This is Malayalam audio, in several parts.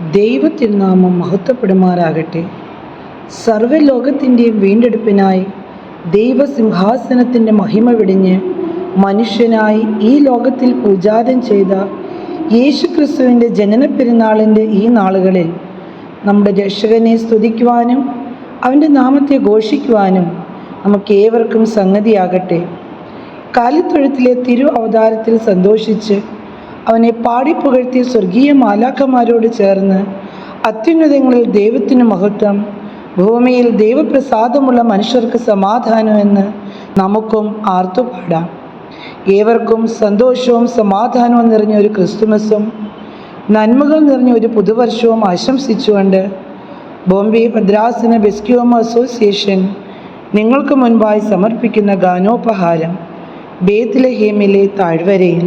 ദൈവത്തിരുനാമം മഹത്വപ്പെടുമാറാകട്ടെ. സർവലോകത്തിന്റെയും വീണ്ടെടുപ്പിനായി ദൈവസിംഹാസനത്തിന്റെ മഹിമ വെടിഞ്ഞ് മനുഷ്യനായി ഈ ലോകത്തിൽ പൂജാതം ചെയ്ത യേശുക്രിസ്തുവിന്റെ ജനന പെരുന്നാളിന്റെ ഈ നാളുകളിൽ നമ്മുടെ രക്ഷകനെ സ്തുതിക്കുവാനും അവന്റെ നാമത്തെ ഘോഷിക്കുവാനും നമുക്ക് ഏവർക്കും സംഗതിയാകട്ടെ. കാലിത്തൊഴുത്തിലെ തിരു അവതാരത്തിൽ സന്തോഷിച്ച് അവനെ പാടിപ്പുകഴ്ത്തിയ സ്വർഗീയ മാലാഖമാരോട് ചേർന്ന് അത്യുന്നതങ്ങളിൽ ദൈവത്തിന് മഹത്വം ഭൂമിയിൽ ദൈവപ്രസാദമുള്ള മനുഷ്യർക്ക് സമാധാനമെന്ന് നമുക്കും ആർത്തുപാടാം ഏവർക്കും സന്തോഷവും സമാധാനവും നിറഞ്ഞ ഒരു ക്രിസ്തുമസും നന്മകൾ നിറഞ്ഞ ഒരു പുതുവർഷവും ആശംസിച്ചുകൊണ്ട് ബോംബെ മദ്രാസിന ബെസ്ക്യോമ അസോസിയേഷൻ നിങ്ങൾക്ക് മുൻപായി സമർപ്പിക്കുന്ന ഗാനോപഹാരം ബേത്ലഹേമിലെ താഴ്വരയിൽ.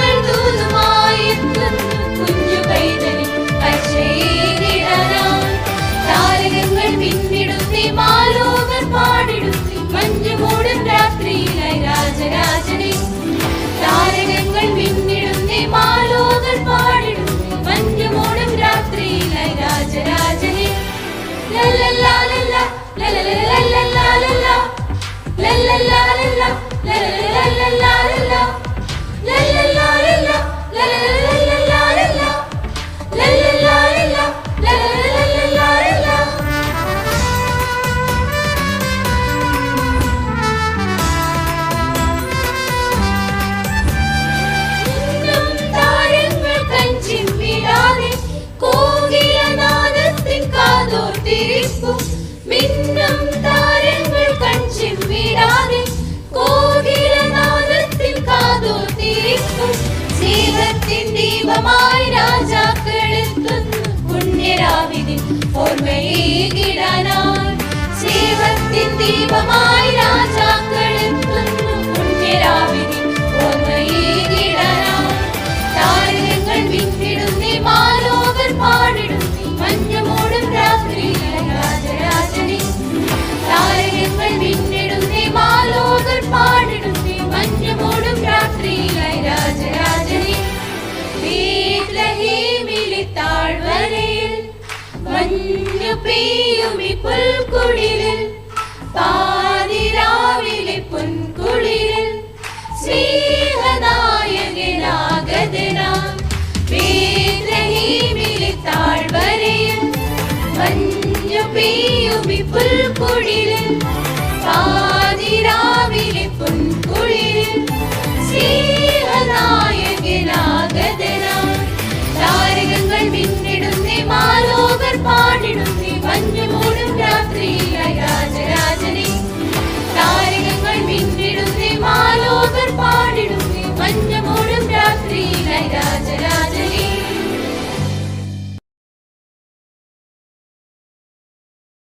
ഓർമ്മയേകിടാനായി സ്നേഹത്തിൻ ദീപമായി രാജാക്കളെത്തുന്നു. പുണ്യരാവിതിൻ മഞ്ഞു പെയ്യുമി പുൽക്കുളിരിൽ പാതിരാവിലെ പുൻകുളിരിൽ സ്നേഹനായകനാകതിനാം വേദ്രഹീമിലെ താഴ്വരയിൽ മഞ്ഞു പെയ്യുമി പുൽക്കുളിരിൽ